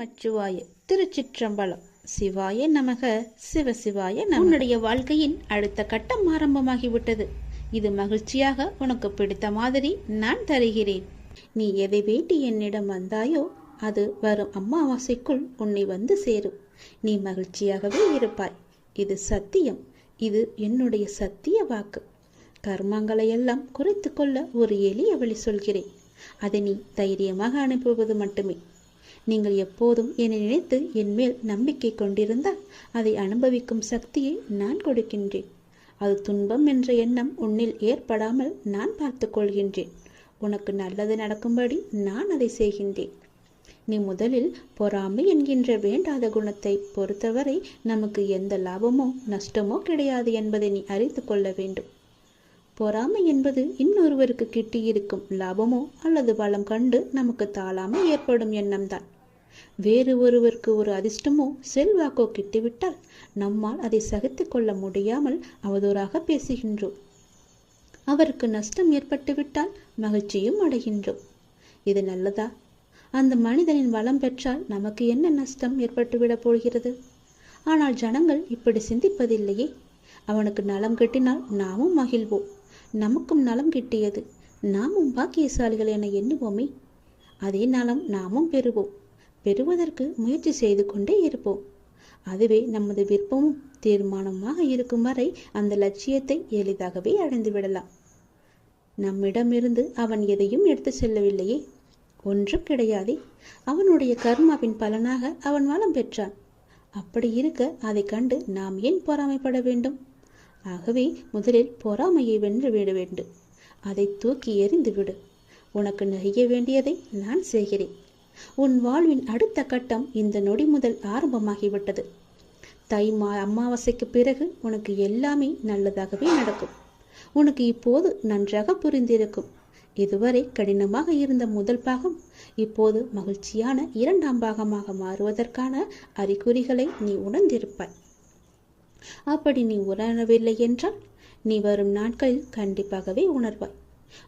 நமச்சிவாய திருச்சிற்றம்பலம். சிவாய நமக சிவசிவாய நம உன்னுடைய வாழ்க்கையின் அடுத்த கட்டம் ஆரம்பமாகிவிட்டது. இது மகிழ்ச்சியாக உனக்கு பிடித்த மாதிரி நான் தருகிறேன். நீ எதை வேண்டி என்னிடம் வந்தாயோ அது வரும் அமாவாசைக்குள் உன்னை வந்து சேரும். நீ மகிழ்ச்சியாகவே இருப்பாய். இது சத்தியம். இது என்னுடைய சத்திய வாக்கு. கர்மங்களை எல்லாம் குறைத்து கொள்ள ஒரு எளிய வழி சொல்கிறேன். அதை நீ தைரியமாக அனுப்புவது மட்டுமே. நீங்கள் எப்போதும் என்னை நினைத்து என் மேல் நம்பிக்கை கொண்டிருந்தால் அதை அனுபவிக்கும் சக்தியை நான் கொடுக்கின்றேன். அது துன்பம் என்ற எண்ணம் உன்னில் ஏற்படாமல் நான் பார்த்துக்கொள்கின்றேன் உனக்கு நல்லது நடக்கும்படி நான் அதை செய்கின்றேன். நீ முதலில் பொறாமை என்கின்ற வேண்டாத குணத்தை பொறுத்தவரை நமக்கு எந்த லாபமோ நஷ்டமோ கிடையாது என்பதை நீ அறிந்து கொள்ள வேண்டும். பொறாமை என்பது இன்னொருவருக்கு கிட்டியிருக்கும் லாபமோ அல்லது பலம் கண்டு நமக்கு தாழாமல் ஏற்படும் எண்ணம்தான். வேறு ஒருவருக்கு ஒரு அதிர்ஷ்டமோ செல்வாக்கோ கிட்டிவிட்டால் நம்மால் அதை சகித்து கொள்ள முடியாமல் அவதூறாக பேசுகின்றோம். அவருக்கு நஷ்டம் ஏற்பட்டுவிட்டால் மகிழ்ச்சியும் அடைகின்றோம். இது நல்லதா? அந்த மனிதனின் வளம் பெற்றால் நமக்கு என்ன நஷ்டம் ஏற்பட்டுவிடப் போகிறது? ஆனால் ஜனங்கள் இப்படி சிந்திப்பதில்லையே. அவனுக்கு நலம் கட்டினால் நாமும் மகிழ்வோம். நமக்கும் நலம் கிட்டியது. நாமும் பாக்கியசாலிகள் என எண்ணுவோமே. அதே நலம் நாமும் பெறுவோம். பெறுவதற்கு முயற்சி செய்து கொண்டே இருப்போம். அதுவே நமது விருப்பமும் தீர்மானமாக இருக்கும் வரை அந்த லட்சியத்தை எளிதாகவே அடைந்து விடலாம். நம்மிடமிருந்து அவன் எதையும் எடுத்து செல்லவில்லையே. ஒன்றும் கிடையாதே. அவனுடைய கர்மாவின் பலனாக அவன் வளம் பெற்றான். அப்படி இருக்க அதை கண்டு நாம் ஏன் பொறாமைப்பட வேண்டும்? ஆகவே முதலில் பொறாமையை வென்று விட வேண்டும். அதை தூக்கி எறிந்து விடு. உனக்கு நெய்ய வேண்டியதை நான் செய்கிறேன். உன் வாழ்வின் அடுத்த கட்டம் இந்த நொடி முதல் ஆரம்பமாகிவிட்டது. தை மா அமாவாசைக்கு பிறகு உனக்கு எல்லாமே நல்லதாகவே நடக்கும். உனக்கு இப்போது நன்றாக புரிந்திருக்கும். இதுவரை கடினமாக இருந்த முதல் பாகம் இப்போது மகிழ்ச்சியான இரண்டாம் பாகமாக மாறுவதற்கான அறிகுறிகளை நீ உணர்ந்திருப்பாய். அப்படி நீ உணரவில்லை என்றால் நீ வரும் நாட்களில் கண்டிப்பாகவே உணர்வாய்.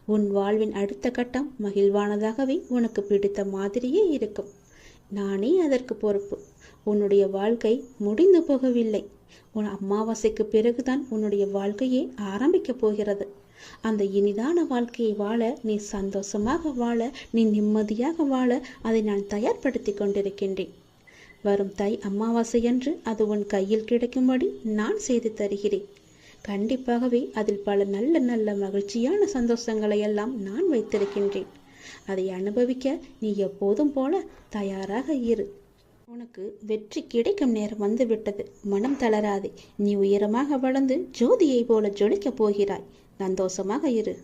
உன் வாழ்வின் அடுத்த கட்டம் மகிழ்வானதாகவே உனக்கு பிடித்த மாதிரியே இருக்கும். நானே அதற்கு பொறுப்பு. உன்னுடைய வாழ்க்கை முடிந்து போகவில்லை. உன் அமாவாசைக்கு பிறகுதான் உன்னுடைய வாழ்க்கையே ஆரம்பிக்கப் போகிறது. அந்த இனிதான வாழ்க்கையை வாழ நீ சந்தோஷமாக வாழ நீ நிம்மதியாக வாழ அதை நான் தயார்படுத்தி கொண்டிருக்கின்றேன். வரும் தை அமாவாசையன்று அது உன் கையில் கிடைக்கும்படி நான் செய்து தருகிறேன். கண்டிப்பாகவே அதில் பல நல்ல நல்ல மகிழ்ச்சியான சந்தோஷங்களை எல்லாம் நான் வைத்திருக்கின்றேன். அதை அனுபவிக்க நீ எப்போதும் போல தயாராக இரு. உனக்கு வெற்றி கிடைக்கும் நேரம் வந்துவிட்டது. மனம் தளராதே. நீ உயரமாக வளர்ந்து ஜோதியை போல ஜொலிக்கப் போகிறாய். சந்தோஷமாக இரு.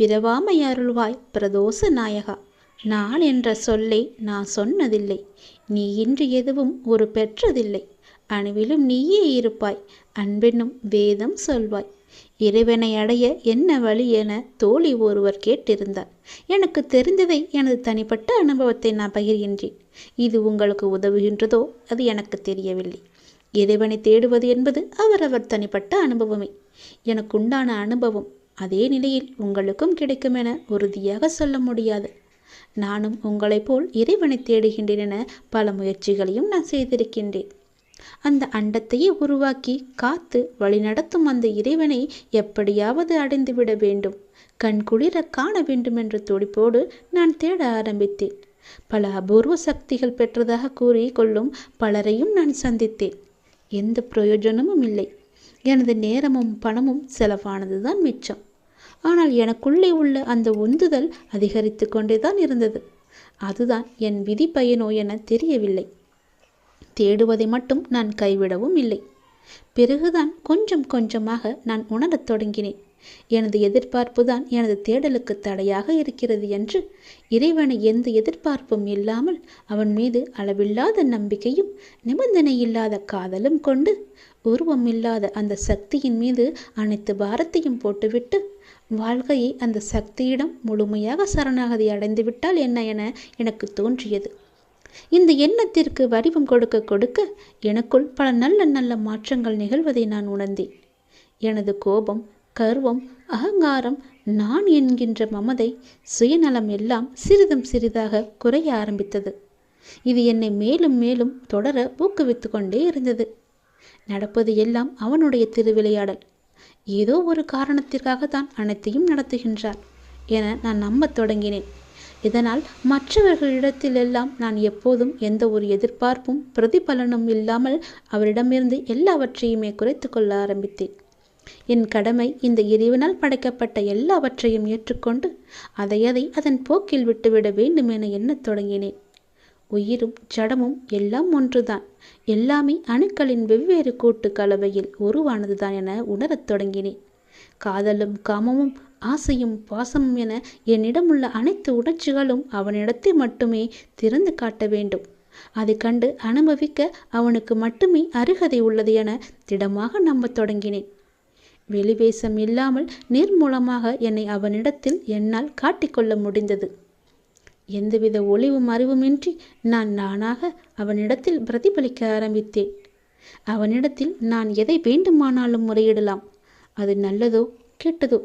பிறவாமை அருள்வாய் பிரதோஷ நாயகா. நான் என்ற சொல்லை நான் சொன்னதில்லை. நீ இன்று எதுவும் ஒரு பெற்றதில்லை. அணுவிலும் நீயே இருப்பாய். அன்பென்னும் வேதம் சொல்வாய். இறைவனை அடைய என்ன வழி என தோழி ஒருவர் கேட்டிருந்தார். எனக்கு தெரிந்ததை எனது தனிப்பட்ட அனுபவத்தை நான் பகிர்கின்றேன். இது உங்களுக்கு உதவுகின்றதோ அது எனக்கு தெரியவில்லை. இறைவனை தேடுவது என்பது அவரவர் தனிப்பட்ட அனுபவமே. எனக்குண்டான அனுபவம் அதே நிலையில் உங்களுக்கும் கிடைக்கும் என உறுதியாக சொல்ல முடியாது. நானும் உங்களைப் போல் இறைவனை தேடுகின்றேன் என பல முயற்சிகளையும் நான் செய்திருக்கின்றேன். அந்த அண்டத்தையே உருவாக்கி காத்து வழிநடத்தும் அந்த இறைவனை எப்படியாவது அடைந்துவிட வேண்டும். கண்குளிர காண வேண்டும் என்ற துடிப்போடு நான் தேட ஆரம்பித்தேன். பல அபூர்வ சக்திகள் பெற்றதாக கூறி கொள்ளும் பலரையும் நான் சந்தித்தேன். எந்த பிரயோஜனமும் இல்லை. எனது நேரமும் பணமும் செலவானதுதான் மிச்சம். ஆனால் எனக்குள்ளே உள்ள அந்த உந்துதல் அதிகரித்து கொண்டேதான் இருந்தது. அதுதான் என் விதி பயனோ என தெரியவில்லை. தேடுவதை மட்டும் நான் கைவிடவும் இல்லை. பிறகுதான் கொஞ்சம் கொஞ்சமாக நான் உணரத் தொடங்கினேன். எனது எதிர்பார்ப்பு தான் எனது தேடலுக்கு தடையாக இருக்கிறது என்று இறைவனை எந்த எதிர்பார்ப்பும் இல்லாமல் அவன் மீது அளவில்லாத நம்பிக்கையும் நிபந்தனை இல்லாத காதலும் கொண்டு உருவம் இல்லாத அந்த சக்தியின் மீது அனைத்து பாரத்தையும் போட்டுவிட்டு வாழ்க்கையை அந்த சக்தியிடம் முழுமையாக சரணாகதி அடைந்துவிட்டால் என்ன என எனக்கு தோன்றியது. இந்த எண்ணத்திற்கு வடிவம் கொடுக்க கொடுக்க எனக்குள் பல நல்ல நல்ல மாற்றங்கள் நிகழ்வதை நான் உணர்ந்தேன். எனது கோபம் கர்வம் அகங்காரம் நான் என்கின்ற மமதை சுயநலம் எல்லாம் சிறிதும் சிறிதாக குறைய ஆரம்பித்தது. இது என்னை மேலும் மேலும் தொடர ஊக்குவித்து கொண்டே இருந்தது. நடப்பது எல்லாம் அவனுடைய திருவிளையாடல். ஏதோ ஒரு காரணத்திற்காக தான் அனைத்தையும் நடத்துகின்றார் என நான் நம்பத் தொடங்கினேன். இதனால் மற்றவர்களிடத்திலெல்லாம் நான் எப்போதும் எந்த ஒரு எதிர்பார்ப்பும் பிரதிபலனும் இல்லாமல் அவரிடமிருந்து எல்லாவற்றையுமே குறைத்து கொள்ள ஆரம்பித்தேன். என் கடமை இந்த இறைவனால் படைக்கப்பட்ட எல்லாவற்றையும் ஏற்றுக்கொண்டு அதை அதை அதன் போக்கில் விட்டுவிட வேண்டும் என எண்ணத் தொடங்கினேன். உயிரும் ஜடமும் எல்லாம் ஒன்றுதான். எல்லாமே அணுக்களின் வெவ்வேறு கூட்டு கலவையில் உருவானதுதான் என உணரத் தொடங்கினேன். காதலும் காமமும் ஆசையும் பாசமும் என என்னிடமுள்ள அனைத்து உணர்ச்சிகளும் அவனிடத்தை மட்டுமே திறந்து காட்ட வேண்டும். அதை கண்டு அனுபவிக்க அவனுக்கு மட்டுமே அருகதை உள்ளது என திடமாக நம்பத் தொடங்கினேன். வெளிவேசம் இல்லாமல் நீர்மூலமாக என்னை அவனிடத்தில் என்னால் காட்டிக்கொள்ள முடிந்தது. எந்தவித ஒளிவும் அறிவுமின்றி நான் நானாக அவனிடத்தில் பிரதிபலிக்க ஆரம்பித்தேன். அவனிடத்தில் நான் எதை வேண்டுமானாலும் முறையிடலாம். அது நல்லதோ கெட்டதோ?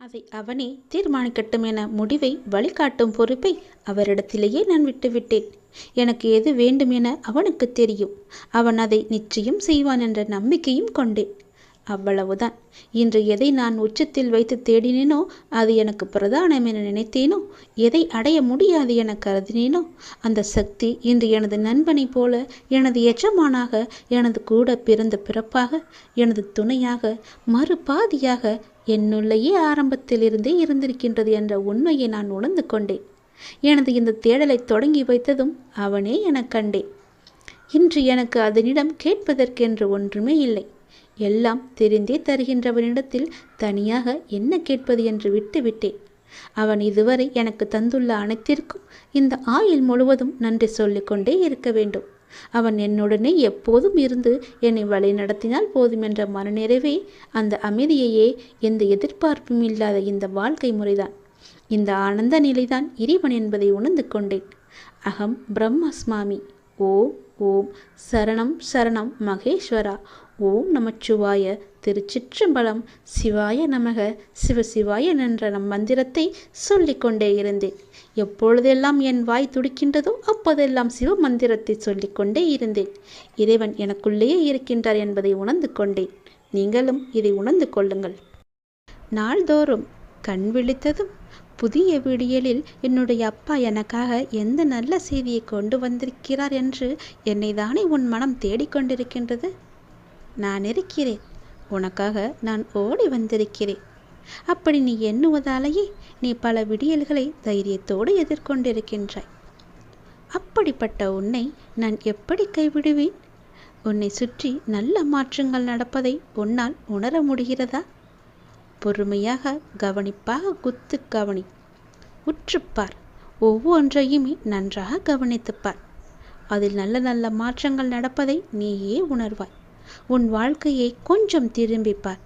அதை அவனே தீர்மானிக்கட்டும் என முடிவை வழிகாட்டும் பொறுப்பை அவரிடத்திலேயே நான் விட்டுவிட்டேன் எனக்கு எது வேண்டும் என அவனுக்கு தெரியும். அவன் அதை நிச்சயம் செய்வான் என்ற நம்பிக்கையும் கொண்டேன். அவ்வளவுதான். இன்று எதை நான் உச்சத்தில் வைத்து தேடினேனோ அது எனக்கு பிரதானம் என நினைத்தேனோ? எதை அடைய முடியாது என கருதினேனோ? அந்த சக்தி இன்று எனது நண்பனைப் போல எனது எஜமானாக எனது கூட பிறந்த பிறப்பாக எனது துணையாக மறுபாதியாக என்னுள்ளேயே ஆரம்பத்திலிருந்தே இருந்திருக்கின்றது என்ற உண்மையை நான் உணர்ந்து கொண்டேன். எனது இந்த தேடலை தொடங்கி வைத்ததும் அவனே எனக் கண்டேன். இன்று எனக்கு அதனிடம் கேட்பதற்கென்று ஒன்றுமே இல்லை. எல்லாம் தெரிந்தே தருகின்றவனிடத்தில் தனியாக என்ன கேட்பது என்று விட்டுவிட்டேன் அவன் இதுவரை எனக்கு தந்துள்ள அனைத்திற்கும் இந்த ஆயுள் முழுவதும் நன்றி சொல்லிக்கொண்டே இருக்க வேண்டும். அவன் என்னுடனே எப்போதும் இருந்து என்னை வழி நடத்தினால் போதும் என்ற மனநிறைவே அந்த அமைதியையே எந்த எதிர்பார்ப்பும் இல்லாத இந்த வாழ்க்கை முறைதான். இந்த ஆனந்த நிலைதான் இறைவன் என்பதை உணர்ந்து கொண்டேன். அகம் பிரம்மஸ்மாமி. ஓம் ஓம். சரணம் சரணம் மகேஸ்வரா. ஓம் நமச்சிவாய திருச்சிற்றம்பலம். சிவாய நமக. சிவசிவாய என்ற நம் மந்திரத்தை சொல்லிக்கொண்டே இருந்தேன். எப்பொழுதெல்லாம் என் வாய் துடிக்கின்றதோ அப்போதெல்லாம் சிவ மந்திரத்தை சொல்லிக்கொண்டே இருந்தேன். இறைவன் எனக்குள்ளேயே இருக்கின்றார் என்பதை உணர்ந்து கொண்டேன். நீங்களும் இதை உணர்ந்து கொள்ளுங்கள். நாள்தோறும் கண் விழித்ததும் புதிய விடியலில் என்னுடைய அப்பா எனக்காக எந்த நல்ல செய்தியை கொண்டு வந்திருக்கிறார் என்று என்னை தானே உன் மனம் தேடிக்கொண்டிருக்கின்றது? நான் இருக்கிறேன். உனக்காக நான் ஓடி வந்திருக்கிறேன். அப்படி நீ எண்ணுவதாலேயே நீ பல விடியல்களை தைரியத்தோடு எதிர்கொண்டிருக்கின்றாய். அப்படிப்பட்ட உன்னை நான் எப்படி கைவிடுவேன்? உன்னை சுற்றி நல்ல மாற்றங்கள் நடப்பதை உன்னால் உணர முடிகிறதா? பொறுமையாக கவனிப்பாக குத்து கவனி. உற்றுப்பார் ஒவ்வொன்றையுமே நன்றாக கவனித்துப்பார் அதில் நல்ல நல்ல மாற்றங்கள் நடப்பதை நீயே உணர்வாய். உன் வாழ்க்கையை கொஞ்சம் திரும்பிப்பார்.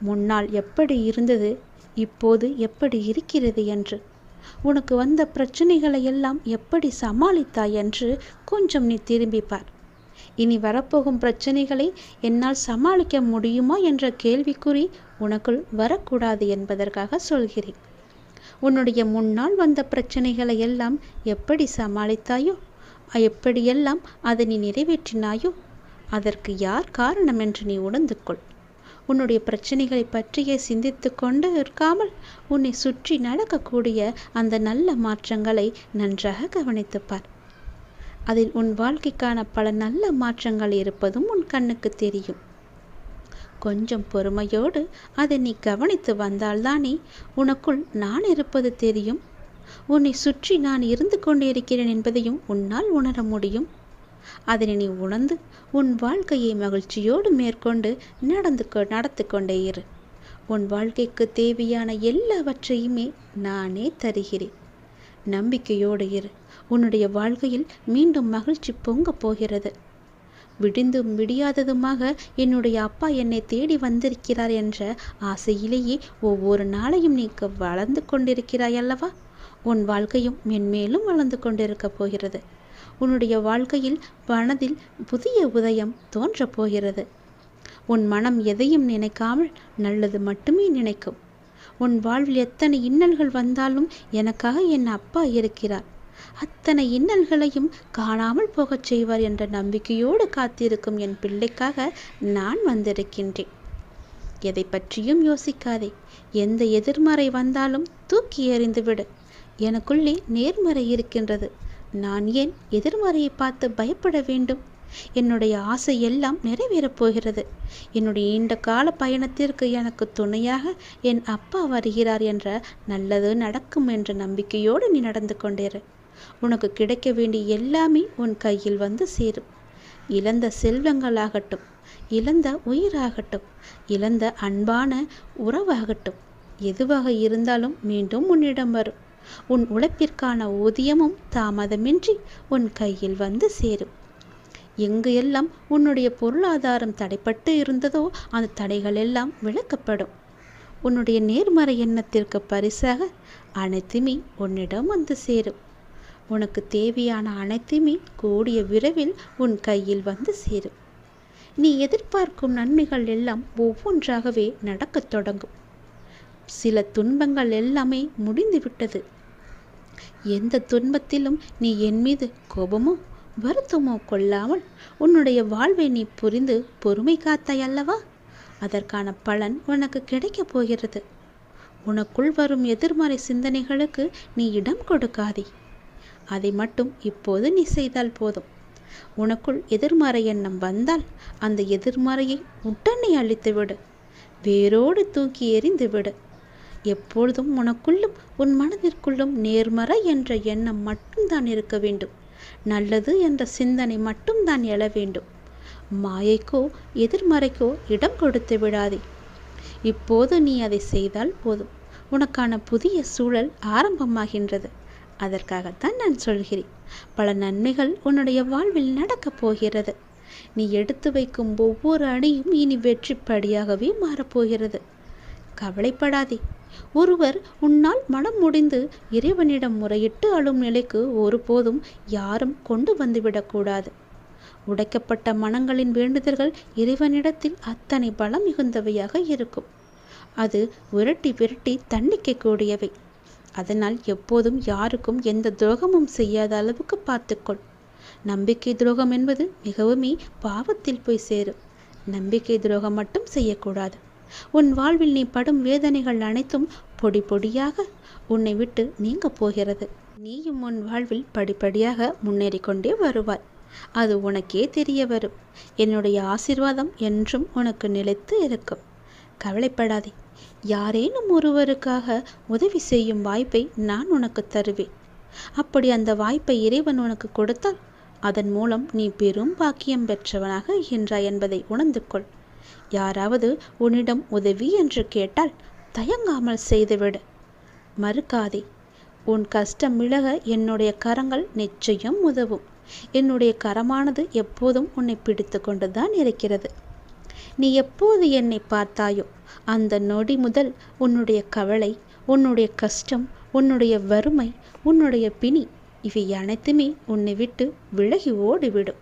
முன்னால் எப்படி இருந்தது இப்போது எப்படி இருக்கிறது என்று. உனக்கு வந்த பிரச்சனைகளை எல்லாம் எப்படி சமாளித்தாய் என்று கொஞ்சம் நீ திரும்பிப்பார். இனி வரப்போகும் பிரச்சனைகளை என்னால் சமாளிக்க முடியுமா என்ற கேள்விக்குறி உனக்குள் வரக்கூடாது என்பதற்காக சொல்கிறேன். உன்னுடைய முன்னால் வந்த பிரச்சனைகளை எல்லாம் எப்படி சமாளித்தாயோ எப்படியெல்லாம் அதை நீ நிறைவேற்றினாயோ அதற்கு யார் காரணம் என்று நீ உணர்ந்து கொள் உன்னுடைய பிரச்சனைகளை பற்றியே சிந்தித்து கொண்டு இருக்காமல் உன்னை சுற்றி நடக்கக்கூடிய அந்த நல்ல மாற்றங்களை நன்றாக கவனித்துப்பார் அதில் உன் வாழ்க்கைக்கான பல நல்ல மாற்றங்கள் இருப்பதும் உன் கண்ணுக்கு தெரியும். கொஞ்சம் பொறுமையோடு அதை நீ கவனித்து வந்தால்தானே உனக்குள் நான் இருப்பது தெரியும். உன்னை சுற்றி நான் இருந்து கொண்டிருக்கிறேன் என்பதையும் உன்னால் உணர முடியும். அதனை நீ உணர்ந்து உன் வாழ்க்கையை மகிழ்ச்சியோடு மேற்கொண்டு நடந்து நடத்து கொண்டே இரு. உன் வாழ்க்கைக்கு தேவையான எல்லாவற்றையுமே நானே தருகிறேன். நம்பிக்கையோடு இரு. உன்னுடைய வாழ்க்கையில் மீண்டும் மகிழ்ச்சி பொங்கப் போகிறது. விடிந்தும் விடியாததுமாக என்னுடைய அப்பா என்னை தேடி வந்திருக்கிறார் என்ற ஆசையிலேயே ஒவ்வொரு நாளையும் நீ வளர்ந்து கொண்டிருக்கிறாய் அல்லவா? உன் வாழ்க்கையும் மென்மேலும் வளர்ந்து கொண்டிருக்கப் போகிறது. உன்னுடைய வாழ்க்கையில் மனதில் புதிய உதயம் தோன்றப் போகிறது. உன் மனம் எதையும் நினைக்காமல் நல்லது மட்டுமே நினைக்கும். உன் வாழ்வில் எத்தனை இன்னல்கள் வந்தாலும் எனக்காக என் அப்பா இருக்கிறார். அத்தனை இன்னல்களையும் காணாமல் போகச் செய்வார் என்ற நம்பிக்கையோடு காத்திருக்கும் என் பிள்ளைக்காக நான் வந்திருக்கின்றேன். எதை பற்றியும் யோசிக்காதே. எந்த எதிர்மறை வந்தாலும் தூக்கி எறிந்துவிடு. எனக்குள்ளே நேர்மறை இருக்கின்றது. நான் ஏன் எதிர்மறையை பார்த்து பயப்பட வேண்டும்? என்னுடைய ஆசை எல்லாம் நிறைவேறப் போகிறது. என்னுடைய நீண்ட கால பயணத்திற்கு எனக்கு துணையாக என் அப்பா வருகிறார் என்ற நல்லது நடக்கும் என்ற நம்பிக்கையோடு நீ நடந்து கொண்டேரு. உனக்கு கிடைக்க வேண்டிய எல்லாமே உன் கையில் வந்து சேரும். இழந்த செல்வங்களாகட்டும் இழந்த உயிராகட்டும் இழந்த அன்பான உறவாகட்டும் எதுவாக இருந்தாலும் மீண்டும் உன்னிடம் வரும். உன் உழைப்பிற்கான ஊதியமும் தாமதமின்றி உன் கையில் வந்து சேரும். எங்கு எல்லாம் உன்னுடைய பொருளாதாரம் தடைப்பட்டு இருந்ததோ அந்த தடைகள் எல்லாம் விளக்கப்படும் உன்னுடைய நேர்மறை எண்ணத்திற்கு பரிசாக அனைத்துமே உன்னிடம் வந்து சேரும். உனக்கு தேவையான அனைத்துமே கூடிய விரைவில் உன் கையில் வந்து சேரும். நீ எதிர்பார்க்கும் நன்மைகள் எல்லாம் ஒவ்வொன்றாகவே நடக்கத் தொடங்கும். சில துன்பங்கள் எல்லாமே முடிந்துவிட்டது. எந்த துன்பத்திலும் நீ என் மீது கோபமோ வருத்தமோ கொள்ளாமல் உன்னுடைய வாழ்வை நீ புரிந்து பொறுமை காத்தாய் அல்லவா? அதற்கான பலன் உனக்கு கிடைக்கப் போகிறது. உனக்குள் வரும் எதிர்மறை சிந்தனைகளுக்கு நீ இடம் கொடுக்காதே. அதை மட்டும் இப்போது நீ செய்தால் போதும். உனக்குள் எதிர்மறை எண்ணம் வந்தால் அந்த எதிர்மறையை உடனே அழித்துவிடு. வேரோடு தூக்கி எறிந்து விடு எப்பொழுதும் உனக்குள்ளும் உன் மனதிற்குள்ளும் நேர்மறை என்ற எண்ணம் மட்டும்தான் இருக்க வேண்டும். நல்லது என்ற சிந்தனை மட்டும்தான் எழ வேண்டும். மாயைக்கோ எதிர்மறைக்கோ இடம் கொடுத்து விடாதே. இப்போது நீ அதை செய்தால் போதும். உனக்கான புதிய சூழல் ஆரம்பமாகின்றது. அதற்காகத்தான் நான் சொல்கிறேன். பல நன்மைகள் உன்னுடைய வாழ்வில் நடக்கப் போகிறது. நீ எடுத்து வைக்கும் ஒவ்வொரு அணியும் இனி வெற்றிப்படியாகவே மாறப்போகிறது கவலைப்படாதே. ஒருவர் உன்னால் மனம் முடிந்து இறைவனிடம் முறையிட்டு அழும் நிலைக்கு ஒருபோதும் யாரும் கொண்டு வந்துவிடக்கூடாது உடைக்கப்பட்ட மனங்களின் வேண்டுதல்கள் இறைவனிடத்தில் அத்தனை பலம் மிகுந்தவையாக இருக்கும். அது விரட்டி விரட்டி தண்டிக்கக்கூடியவை. அதனால் எப்போதும் யாருக்கும் எந்த துரோகமும் செய்யாத அளவுக்கு பார்த்துக்கொள். நம்பிக்கை துரோகம் என்பது மிகவுமே பாவத்தில் போய் சேரும். நம்பிக்கை துரோகம் மட்டும் செய்யக்கூடாது. உன் வாழ்வில் நீ படும் வேதனைகள் அனைத்தும் பொடி பொடியாக உன்னை விட்டு நீங்க போகிறது. நீயும் உன் வாழ்வில் படிப்படியாக முன்னேறி கொண்டே வருவாய். அது உனக்கே தெரிய வரும். என்னுடைய ஆசிர்வாதம் என்றும் உனக்கு நிலைத்து இருக்கும். கவலைப்படாதே. யாரேனும் ஒருவருக்காக உதவி செய்யும் வாய்ப்பை நான் உனக்கு தருவேன். அப்படி அந்த வாய்ப்பை இறைவன் உனக்கு கொடுத்தால் அதன் மூலம் நீ பெரும் பாக்கியம் பெற்றவனாக இருக்கின்றாய் என்பதை உணர்ந்து கொள் யாராவது உன்னிடம் உதவி என்று கேட்டால் தயங்காமல் செய்துவிடு. மறுக்காதே. உன் கஷ்டம் விலக என்னுடைய கரங்கள் நிச்சயம் உதவும். என்னுடைய கரமானது எப்போதும் உன்னை பிடித்து கொண்டுதான் இருக்கிறது. நீ எப்போது என்னை பார்த்தாயோ அந்த நொடி முதல் உன்னுடைய கவலை உன்னுடைய கஷ்டம் உன்னுடைய வறுமை உன்னுடைய பிணி இவை அனைத்துமே உன்னை விட்டு விலகி ஓடிவிடும்.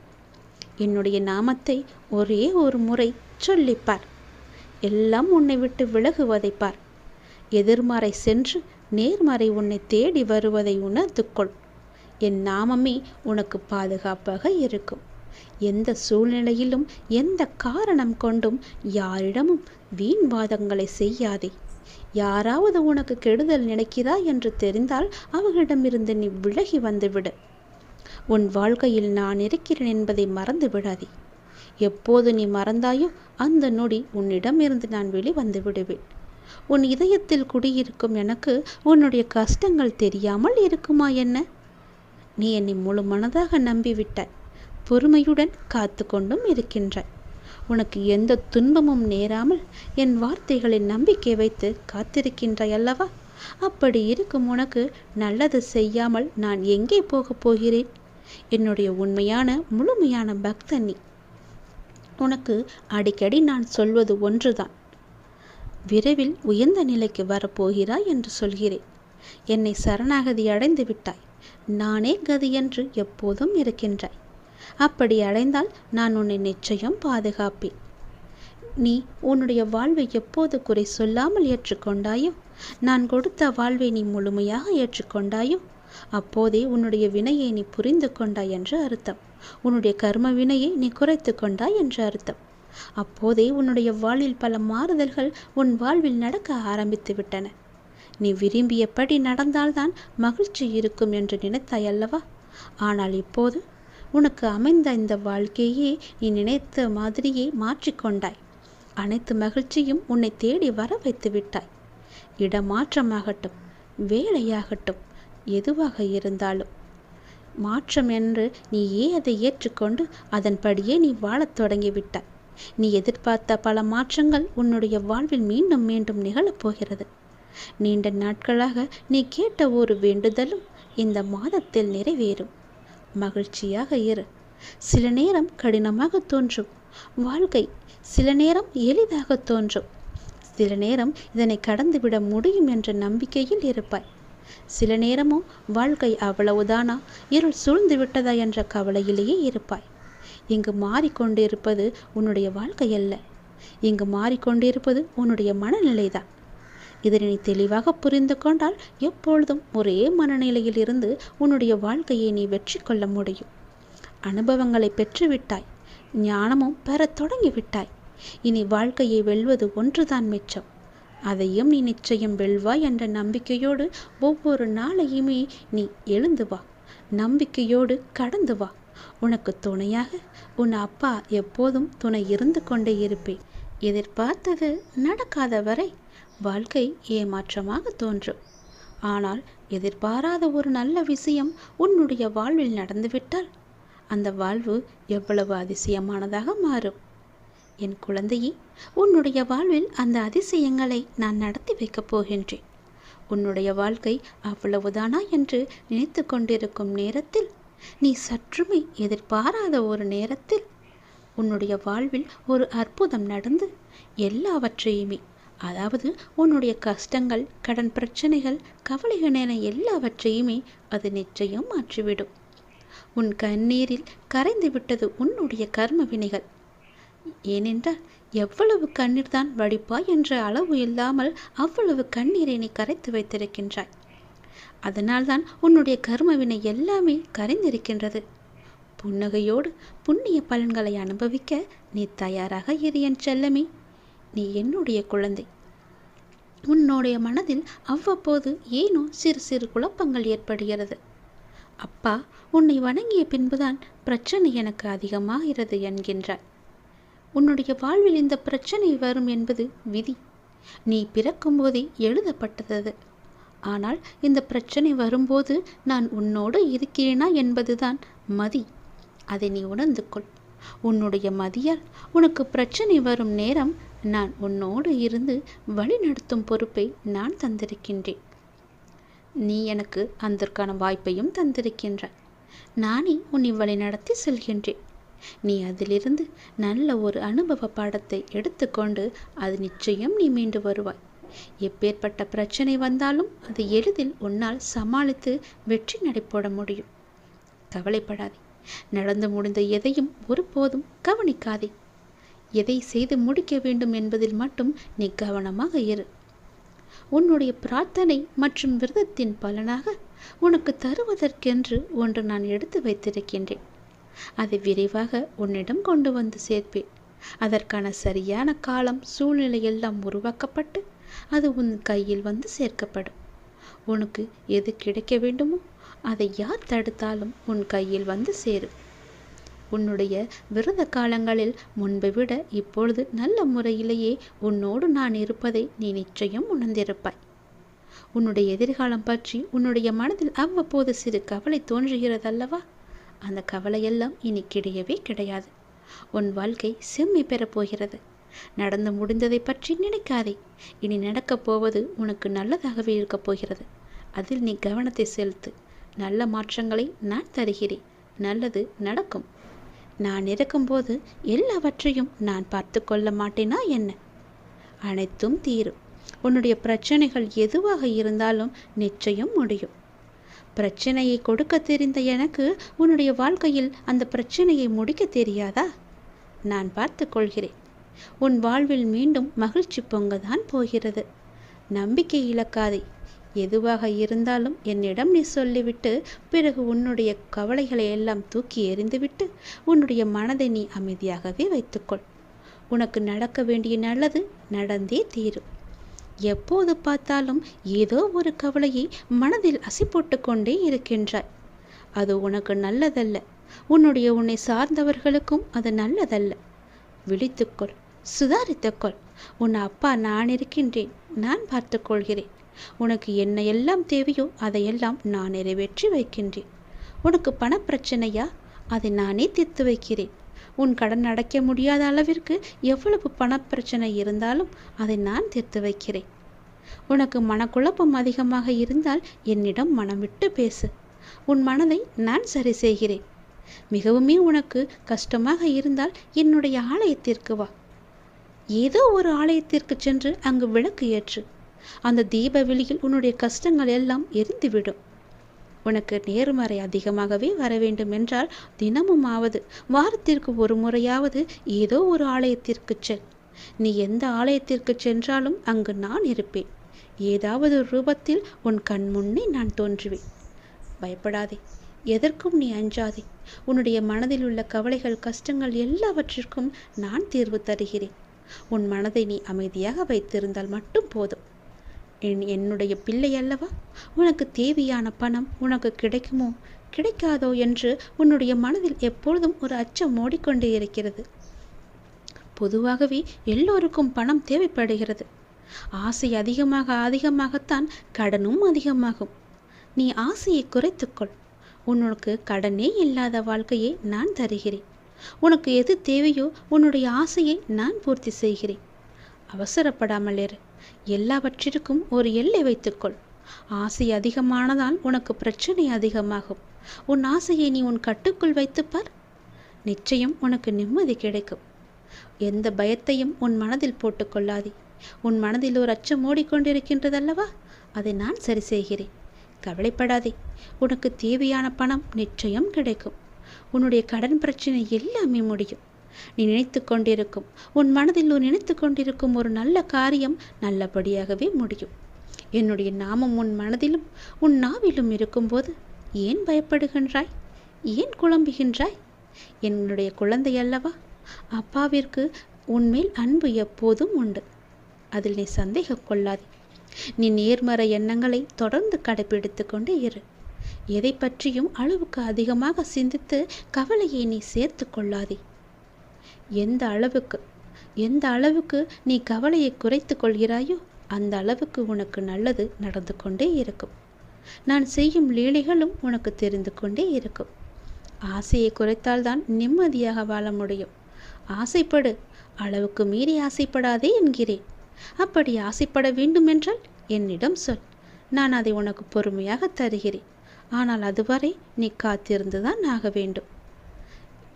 என்னுடைய நாமத்தை ஒரே ஒரு முறை சொல்லிப்பார். எல்லாம் உன்னை விட்டு விலகுவதை பார் எதிர்மறை சென்று நேர்மறை உன்னை தேடி வருவதை உணர்ந்து கொள் என் நாமமே உனக்கு பாதுகாப்பாக இருக்கும். எந்த சூழ்நிலையிலும் எந்த காரணம் கொண்டும் யாரிடமும் வீண் வாதங்களை செய்யாதே. யாராவது உனக்கு கெடுதல் நினைக்கிறா என்று தெரிந்தால் அவர்களிடமிருந்து நீ விலகி வந்துவிடு. உன் வாழ்க்கையில் நான் இருக்கிறேன் என்பதை மறந்து விடாதே எப்போது நீ மறந்தாயோ அந்த நொடி உன்னிடமிருந்து நான் வெளிவந்து விடுவேன் உன் இதயத்தில் குடியிருக்கும் எனக்கு உன்னுடைய கஷ்டங்கள் தெரியாமல் இருக்குமா என்ன? நீ என்னை முழு மனதாக நம்பிவிட்டாய். பொறுமையுடன் காத்து கொண்டும் இருக்கின்றாய். உனக்கு எந்த துன்பமும் நேராமல் என் வார்த்தைகளின் நம்பிக்கை வைத்து காத்திருக்கின்றாய் அல்லவா? அப்படி இருக்கும் உனக்கு நல்லது செய்யாமல் நான் எங்கே போகப் போகிறேன்? என்னுடைய உண்மையான முழுமையான பக்தன் நீ. உனக்கு அடிக்கடி நான் சொல்வது ஒன்றுதான். விரைவில் உயர்ந்த நிலைக்கு வரப்போகிறாய் என்று சொல்கிறேன். என்னை சரணாகதி அடைந்து விட்டாய். நானே கதி என்று எப்போதும் இருக்கின்றாய். அப்படி அடைந்தால் நான் உன்னை நிச்சயம் பாதுகாப்பேன். நீ உன்னுடைய வாழ்வை எப்போது குறை சொல்லாமல் ஏற்றுக்கொண்டாயோ நான் கொடுத்த வாழ்வை நீ முழுமையாக ஏற்றுக்கொண்டாயோ அப்போதே உன்னுடைய வினையை நீ புரிந்து கொண்டாய் என்று அர்த்தம். உன்னுடைய கர்ம வினையை நீ குறைத்து கொண்டாய் என்று அர்த்தம். அப்போதே உன்னுடைய வாழ்வில் பல மாறுதல்கள் உன் வாழ்வில் நடக்க ஆரம்பித்து விட்டன. நீ விரும்பியபடி நடந்தால்தான் மகிழ்ச்சி இருக்கும் என்று நினைத்தாய் அல்லவா? ஆனால் இப்போது உனக்கு அமைந்த இந்த வாழ்க்கையே நீ நினைத்த மாதிரியே மாற்றிக்கொண்டாய் அனைத்து மகிழ்ச்சியும் உன்னை தேடி வர வைத்து விட்டாய். இடமாற்றமாகட்டும் வேலையாகட்டும் எதுவாக இருந்தாலும் மாற்றம் என்று நீயே அதை ஏற்றுக்கொண்டு அதன்படியே நீ வாழத் தொடங்கிவிட்டாய். நீ எதிர்பார்த்த பல மாற்றங்கள் உன்னுடைய வாழ்வில் மீண்டும் மீண்டும் நிகழப்போகிறது நீண்ட நாட்களாக நீ கேட்ட ஒரு வேண்டுதலும் இந்த மாதத்தில் நிறைவேறும். மகிழ்ச்சியாக இரு. சில நேரம் கடினமாக தோன்றும். வாழ்க்கை சில நேரம் எளிதாக தோன்றும். சில நேரம் இதனை கடந்துவிட முடியும் என்ற நம்பிக்கையில் இருப்பாய். சில நேரமோ வாழ்க்கை அவ்வளவுதானா? இருள் சூழ்ந்து விட்டதா என்ற கவலையிலேயே இருப்பாய். இங்கு மாறிக்கொண்டிருப்பது உன்னுடைய வாழ்க்கை அல்ல இங்கு மாறிக்கொண்டிருப்பது உன்னுடைய மனநிலைதான். இதனை நீ தெளிவாக புரிந்து கொண்டால் எப்பொழுதும் ஒரே மனநிலையில் இருந்து உன்னுடைய வாழ்க்கையை நீ வெற்றி கொள்ள முடியும். அனுபவங்களை பெற்றுவிட்டாய். ஞானமும் பெறத் தொடங்கிவிட்டாய். இனி வாழ்க்கையை வெல்வது ஒன்றுதான் மிச்சம். அதையும் நீ நிச்சயம் வெல்வாய் என்ற நம்பிக்கையோடு ஒவ்வொரு நாளையுமே நீ எழுந்து வா. நம்பிக்கையோடு கடந்து வா. உனக்கு துணையாக உன் அப்பா எப்போதும் துணை இருந்து கொண்டே இருப்பேன். எதிர்பார்த்தது நடக்காத வரை வாழ்க்கை ஏமாற்றமாக தோன்றும். ஆனால் எதிர்பாராத ஒரு நல்ல விஷயம் உன்னுடைய வாழ்வில் நடந்துவிட்டால் அந்த வாழ்வு எவ்வளவு அதிசயமானதாக மாறும். என் குழந்தையே உன்னுடைய வாழ்வில் அந்த அதிசயங்களை நான் நடத்தி வைக்கப் போகின்றேன். உன்னுடைய வாழ்க்கை அவ்வளவுதானா என்று நினைத்து கொண்டிருக்கும் நேரத்தில் நீ சற்றுமே எதிர்பாராத ஒரு நேரத்தில் உன்னுடைய வாழ்வில் ஒரு அற்புதம் நடந்து எல்லாவற்றையுமே அதாவது உன்னுடைய கஷ்டங்கள் கடன் பிரச்சனைகள் கவலைகள் என எல்லாவற்றையுமே அது நிச்சயம் மாற்றிவிடும். உன் கண்ணீரில் கரைந்து விட்டது உன்னுடைய கர்ம வினைகள் ஏனென்றால் எவ்வளவு கண்ணீர் தான் வடிப்பாய் என்ற அளவு இல்லாமல் அவ்வளவு கண்ணீரை நீ கரைத்து வைத்திருக்கின்றாய். அதனால்தான் உன்னுடைய கர்மவினை எல்லாமே கரைந்திருக்கின்றது. புன்னகையோடு புண்ணிய பலன்களை அனுபவிக்க நீ தயாராக இரு என் செல்லமே. நீ என்னுடைய குழந்தை. உன்னுடைய மனதில் அவ்வப்போது ஏனோ சிறு சிறு குழப்பங்கள் ஏற்படுகிறது. அப்பா உன்னை வணங்கிய பின்புதான் பிரச்சனை எனக்கு அதிகமாகிறது என்கின்றாய் உன்னுடைய வாழ்வில் இந்த பிரச்சனை வரும் என்பது விதி. நீ பிறக்கும்போதே எழுதப்பட்டது. ஆனால் இந்த பிரச்சனை வரும்போது நான் உன்னோடு இருக்கிறேனா என்பதுதான் மதி. அதை நீ உணர்ந்து கொள். உன்னுடைய மதியால் உனக்கு பிரச்சனை வரும் நேரம் நான் உன்னோடு இருந்து வழிநடத்தும் பொறுப்பை நான் தந்திருக்கின்றேன். நீ எனக்கு அதற்கான வாய்ப்பையும் தந்திருக்கின்ற. நானே உன்னை வழிநடத்தி செல்கின்றேன். நீ அதிலிருந்து நல்ல ஒரு அனுபவ பாடத்தை எடுத்துக்கொண்டு அது நிச்சயம் நீ மீண்டு வருவாய். எப்பேற்பட்ட பிரச்சனை வந்தாலும் அதை எளிதில் உன்னால் சமாளித்து வெற்றி நடைபோட முடியும். கவலைப்படாதே. நடந்து முடிந்த எதையும் ஒருபோதும் கவனிக்காதே. எதை செய்து முடிக்க வேண்டும் என்பதில் மட்டும் நீ கவனமாக இரு. உன்னுடைய பிரார்த்தனை மற்றும் விரதத்தின் பலனாக உனக்கு தருவதற்கென்று ஒன்று நான் எடுத்து வைத்திருக்கின்றேன். அதை விரைவாக உன்னிடம் கொண்டு வந்து சேர்ப்பேன். அதற்கான சரியான காலம் சூழ்நிலை எல்லாம் உருவாக்கப்பட்டு அது உன் கையில் வந்து சேர்க்கப்படும். உனக்கு எது கிடைக்க வேண்டுமோ அதை யார் தடுத்தாலும் உன் கையில் வந்து சேரும். உன்னுடைய விரத காலங்களில் முன்பை விட இப்பொழுது நல்ல முறையிலேயே உன்னோடு நான் இருப்பதை நீ நிச்சயம் உணர்ந்திருப்பாய். உன்னுடைய எதிர்காலம் பற்றி உன்னுடைய மனதில் அவ்வப்போது சிறு கவலை தோன்றுகிறதல்லவா? அந்த கவலையெல்லாம் இனி கிடையவே கிடையாது. உன் வாழ்க்கை செம்மை பெறப் போகிறது. நடந்து முடிந்ததை பற்றி நினைக்காதே. இனி நடக்கப் போவது உனக்கு நல்லதாகவே இருக்கப் போகிறது. அதில் நீ கவனத்தை செலுத்து. நல்ல மாற்றங்களை நான் தருகிறேன். நல்லது நடக்கும். நான் இருக்கும்போது எல்லாவற்றையும் நான் பார்த்து கொள்ள மாட்டேனா என்ன? அனைத்தும் தீரும். உன்னுடைய பிரச்சனைகள் எதுவாக இருந்தாலும் நிச்சயம் முடியும். பிரச்சனையை கொடுக்க தெரிந்த எனக்கு உன்னுடைய வாழ்க்கையில் அந்த பிரச்சனையை முடிக்க தெரியாதா? நான் பார்த்து கொள்கிறேன். உன் வாழ்வில் மீண்டும் மகிழ்ச்சி பொங்கதான் போகிறது. நம்பிக்கை இழக்காதே. எதுவாக இருந்தாலும் என்னிடம் நீ சொல்லிவிட்டு பிறகு உன்னுடைய கவலைகளை எல்லாம் தூக்கி எறிந்துவிட்டு உன்னுடைய மனதை நீ அமைதியாகவே வைத்துக்கொள். உனக்கு நடக்க வேண்டிய நல்லது நடந்தே தீரும். எப்போது பார்த்தாலும் ஏதோ ஒரு கவலையை மனதில் அசி போட்டுக்கொண்டே இருக்கின்றாய். அது உனக்கு நல்லதல்ல. உன்னுடைய உன்னை சார்ந்தவர்களுக்கும் அது நல்லதல்ல. விழித்துக்கொள் சுதாரித்துக்கொள் உன் அப்பா நான் இருக்கின்றேன் நான் பார்த்துக்கொள்கிறேன் உனக்கு என்ன எல்லாம் தேவையோ அதையெல்லாம் நான் நிறைவேற்றி வைக்கின்றேன். உனக்கு பணப்பிரச்சனையா அதை நானே தீர்த்து வைக்கிறேன். உன் கடன் அடைக்க முடியாத அளவிற்கு எவ்வளவு பணப்பிரச்சனை இருந்தாலும் அதை நான் தீர்த்து வைக்கிறேன். உனக்கு மனக்குழப்பம் அதிகமாக இருந்தால் என்னிடம் மனம் விட்டு பேசு. உன் மனதை நான் சரி செய்கிறேன். மிகவுமே உனக்கு கஷ்டமாக இருந்தால் என்னுடைய ஆலயத்திற்கு வா. ஏதோ ஒரு ஆலயத்திற்கு சென்று அங்கு விளக்கு ஏற்று. அந்த தீப வெளியில் உன்னுடைய கஷ்டங்கள் எல்லாம் எரிந்துவிடும். உனக்கு நேர்மறை அதிகமாகவே வர வேண்டும் என்றால் தினமும் ஆவது வாரத்திற்கு ஒரு முறையாவது ஏதோ ஒரு ஆலயத்திற்கு செல். நீ எந்த ஆலயத்திற்கு சென்றாலும் அங்கு நான் இருப்பேன். ஏதாவது ரூபத்தில் உன் கண் முன்னே நான் தோன்றுவேன். பயப்படாதே. எதற்கும் நீ அஞ்சாதே. உன்னுடைய மனதில் உள்ள கவலைகள் கஷ்டங்கள் எல்லாவற்றிற்கும் நான் தீர்வு தருகிறேன். உன் மனதை நீ அமைதியாக வைத்திருந்தால் மட்டும் போதும். என் என்னுடைய பிள்ளை அல்லவா? உனக்கு தேவையான பணம் உனக்கு கிடைக்குமோ? கிடைக்காதோ என்று உன்னுடைய மனதில் எப்பொழுதும் ஒரு அச்சம் ஓடிக்கொண்டே இருக்கிறது. பொதுவாகவே எல்லோருக்கும் பணம் தேவைப்படுகிறது. ஆசை அதிகமாக அதிகமாகத்தான் கடனும் அதிகமாகும். நீ ஆசையை குறைத்துக்கொள் உனக்கு கடனே இல்லாத வாழ்க்கையை நான் தருகிறேன். உனக்கு எது தேவையோ உன்னுடைய ஆசையை நான் பூர்த்தி செய்கிறேன். அவசரப்படாமல் இரு. எல்லாவற்றிற்கும் ஒரு எல்லை வைத்துக்கொள். ஆசை அதிகமானதால் உனக்கு பிரச்சனை அதிகமாகும். உன் ஆசையை நீ உன் கட்டுக்குள் வைத்துப்பார் நிச்சயம் உனக்கு நிம்மதி கிடைக்கும். எந்த பயத்தையும் உன் மனதில் போட்டுக்கொள்ளாதே உன் மனதில் ஒரு அச்சம் ஓடிக்கொண்டிருக்கின்றதல்லவா? அதை நான் சரி செய்கிறேன். கவலைப்படாதே. உனக்கு தேவையான பணம் நிச்சயம் கிடைக்கும். உன்னுடைய கடன் பிரச்சனை எல்லாமே முடியும். நீ நினைத்து கொண்டிருக்கும் உன் மனதில் நினைத்து கொண்டிருக்கும் ஒரு நல்ல காரியம் நல்லபடியாகவே முடியும். என்னுடைய நாமம் உன் மனதிலும் உன் நாவிலும் இருக்கும்போது ஏன் பயப்படுகின்றாய்? ஏன் குழம்புகின்றாய்? என்னுடைய குழந்தை அல்லவா? அப்பாவிற்கு உன்மேல் அன்பு எப்போதும் உண்டு. அதில் நீ சந்தேகம் கொள்ளாது. நீ நேர்மறை எண்ணங்களை தொடர்ந்து கடைபிடித்து கொண்டே இரு. எதை பற்றியும் அளவுக்கு அதிகமாக சிந்தித்து கவலையை நீ சேர்த்து கொள்ளாதே. எந்த அளவுக்கு எந்த அளவுக்கு நீ கவலையை குறைத்து கொள்கிறாயோ அந்த அளவுக்கு உனக்கு நல்லது நடந்து கொண்டே இருக்கும். நான் செய்யும் லீலைகளும் உனக்கு தெரிந்து கொண்டே இருக்கும். ஆசையை குறைத்தால்தான் நிம்மதியாக வாழ முடியும். ஆசைப்படு அளவுக்கு மீறி ஆசைப்படாதே என்கிறேன். அப்படி ஆசைப்பட வேண்டுமென்றால் என்னிடம் சொல். நான் அதை உனக்கு பொறுமையாக தருகிறேன். ஆனால் அதுவரை நீ காத்திருந்துதான் ஆக வேண்டும்.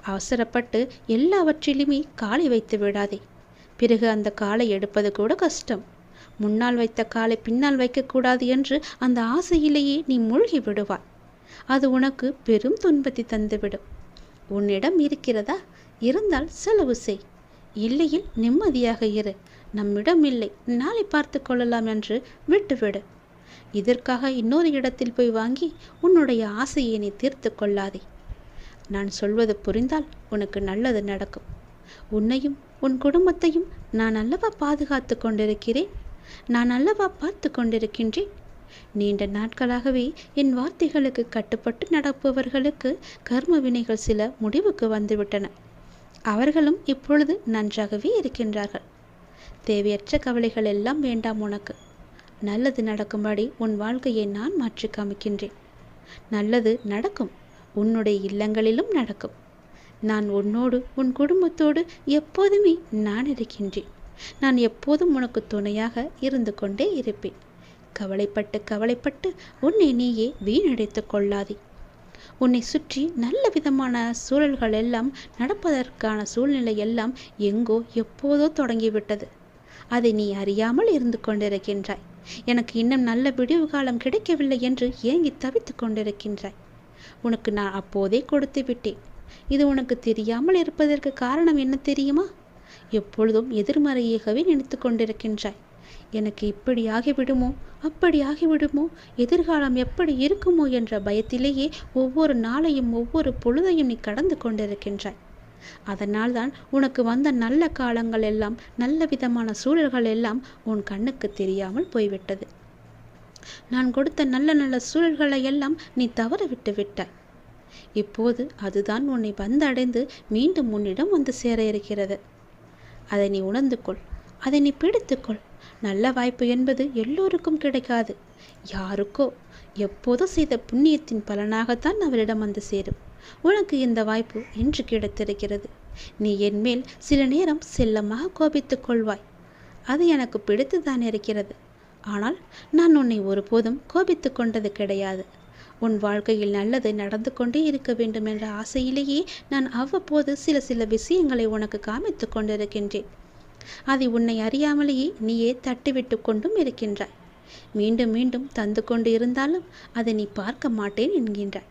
அவசரப்பட்டு எல்லாவற்றிலுமே காலை வைத்து விடாதே. பிறகு அந்த காலை எடுப்பது கூட கஷ்டம். முன்னால் வைத்த காலை பின்னால் வைக்கக்கூடாது என்று அந்த ஆசையிலேயே நீ மூழ்கி விடுவாய். அது உனக்கு பெரும் துன்பத்தை தந்துவிடும். உன்னிடம் இருக்கிறதா? இருந்தால் செலவு செய். இல்லையில் நிம்மதியாக இரு. நம்மிடம் இல்லை. நாளை பார்த்து கொள்ளலாம் என்று விட்டுவிடு. இதற்காக இன்னொரு இடத்தில் போய் வாங்கி உன்னுடைய ஆசையை நீ தீர்த்து கொள்ளாதே. நான் சொல்வது புரிந்தால் உனக்கு நல்லது நடக்கும். உன்னையும் உன் குடும்பத்தையும் நான் அல்லவா பாதுகாத்து கொண்டிருக்கிறேன்? நான் அல்லவா பார்த்து கொண்டிருக்கின்றேன்? நீண்ட நாட்களாகவே என் வார்த்தைகளுக்கு கட்டுப்பட்டு நடப்பவர்களுக்கு கர்ம வினைகள் சில முடிவுக்கு வந்துவிட்டன. அவர்களும் இப்பொழுது நன்றாகவே இருக்கின்றார்கள். தேவையற்ற கவலைகள் எல்லாம் வேண்டாம் உனக்கு. நல்லது நடக்கும்படி உன் வாழ்க்கையை நான் மாற்றி காமிக்கின்றேன். நல்லது நடக்கும். உன்னுடைய இல்லங்களிலும் நடக்கும். நான் உன்னோடு உன் குடும்பத்தோடு எப்போதுமே நான் இருக்கின்றேன். நான் எப்போதும் உனக்கு துணையாக இருந்து கொண்டே இருப்பேன். கவலைப்பட்டு கவலைப்பட்டு உன்னை நீயே வீணடைத்து கொள்ளாதே. உன்னை சுற்றி நல்ல விதமான சூழல்கள் எல்லாம் நடப்பதற்கான சூழ்நிலை எல்லாம் எங்கோ எப்போதோ தொடங்கிவிட்டது. அதை நீ அறியாமல் இருந்து கொண்டிருக்கின்றாய். எனக்கு இன்னும் நல்ல விடிவு காலம் கிடைக்கவில்லை என்று ஏங்கி தவித்து கொண்டிருக்கின்றாய். உனக்கு நான் அப்போதே கொடுத்து விட்டேன். இது உனக்கு தெரியாமல் இருப்பதற்கு காரணம் என்ன தெரியுமா? எப்பொழுதும் எதிர்மறையாகவே நினைத்து கொண்டிருக்கின்றாய். எனக்கு இப்படி ஆகிவிடுமோ? அப்படி ஆகிவிடுமோ? எதிர்காலம் எப்படி இருக்குமோ என்ற பயத்திலேயே ஒவ்வொரு நாளையும் ஒவ்வொரு பொழுதையும் நீ கடந்து கொண்டிருக்கின்றாய். அதனால்தான் உனக்கு வந்த நல்ல காலங்கள் எல்லாம் நல்ல விதமான சூழல்கள் எல்லாம் உன் கண்ணுக்கு தெரியாமல் போய்விட்டது. நான் கொடுத்த நல்ல நல்ல சூழல்களை எல்லாம் நீ தவற விட்டு. விட்டாய் இப்போது அதுதான் உன்னை வந்தடைந்து மீண்டும் உன்னிடம் வந்து சேர இருக்கிறது. அதை நீ உணர்ந்து கொள் அதை நீ பிடித்துக்கொள். நல்ல வாய்ப்பு என்பது எல்லோருக்கும் கிடைக்காது. யாருக்கோ எப்போதோ செய்த புண்ணியத்தின் பலனாகத்தான் அவரிடம் வந்து சேரும். உனக்கு இந்த வாய்ப்பு இன்று கிடைத்திருக்கிறது. நீ என்மேல் சில நேரம் செல்லமாக கோபித்துக் கொள்வாய். அது எனக்கு பிடித்துதான் இருக்கிறது. ஆனால் நான் உன்னை ஒருபோதும் கோபித்து கொண்டது கிடையாது. உன் வாழ்க்கையில் நல்லது நடந்து கொண்டே இருக்க வேண்டும் என்ற ஆசையிலேயே நான் அவ்வப்போது சில சில விஷயங்களை உனக்கு காமித்து கொண்டிருக்கின்றேன். அதை உன்னை அறியாமலேயே நீயே தட்டிவிட்டு கொண்டும் இருக்கின்றாய். மீண்டும் மீண்டும் தந்து கொண்டு இருந்தாலும் அதை நீ பார்க்க மாட்டேன் என்கின்றாய்.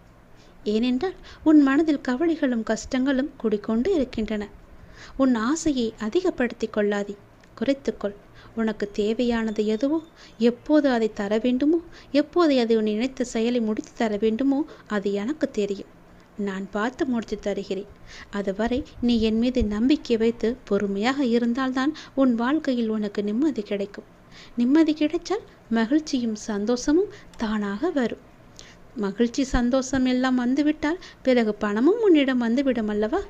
ஏனென்றால் உன் மனதில் கவலைகளும் கஷ்டங்களும் குடிக்கொண்டு இருக்கின்றன. உன் ஆசையை அதிகப்படுத்தி கொள்ளாதே. குறைத்துக்கொள் உனக்கு தேவையானது எதுவோ எப்போது அதை தர வேண்டுமோ எப்போது அதை உன் நினைத்த செயலை முடித்து தர வேண்டுமோ அது எனக்கு தெரியும். நான் பார்த்து முடித்து தருகிறேன். அதுவரை நீ என் மீது நம்பிக்கை வைத்து பொறுமையாக இருந்தால்தான் உன் வாழ்க்கையில் உனக்கு நிம்மதி கிடைக்கும். நிம்மதி கிடைச்சால் மகிழ்ச்சியும் சந்தோஷமும் தானாக வரும். மகிழ்ச்சி சந்தோஷம் எல்லாம் வந்துவிட்டால் பிறகு பணமும் உன்னிடம் வந்துவிடும் அல்லவா?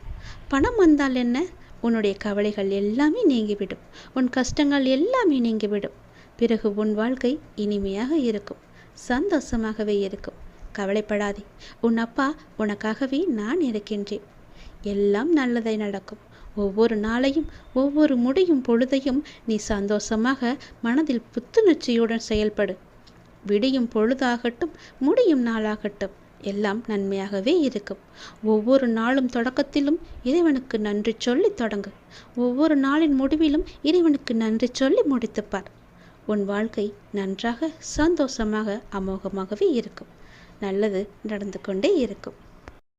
பணம் வந்தால் என்ன? உன்னுடைய கவலைகள் எல்லாமே நீங்கிவிடும். உன் கஷ்டங்கள் எல்லாமே நீங்கிவிடும். பிறகு உன் வாழ்க்கை இனிமையாக இருக்கும். சந்தோஷமாகவே இருக்கும். கவலைப்படாதே. உன் அப்பா உனக்காகவே நான் இருக்கின்றேன். எல்லாம் நல்லதை நடக்கும். ஒவ்வொரு நாளையும் ஒவ்வொரு முடியும் பொழுதையும் நீ சந்தோஷமாக மனதில் புத்துணர்ச்சியுடன் செயல்படு. விடியும் பொழுதாகட்டும் முடியும் நாளாகட்டும். எல்லாம் நன்மையாகவே இருக்கும். ஒவ்வொரு நாளும் தொடக்கத்திலும் இறைவனுக்கு நன்றி சொல்லி தொடங்கு. ஒவ்வொரு நாளின் முடிவிலும் இறைவனுக்கு நன்றி சொல்லி முடித்துப்பார். உன் வாழ்க்கை நன்றாக சந்தோஷமாக அமோகமாகவே இருக்கும். நல்லது நடந்து கொண்டே இருக்கும்.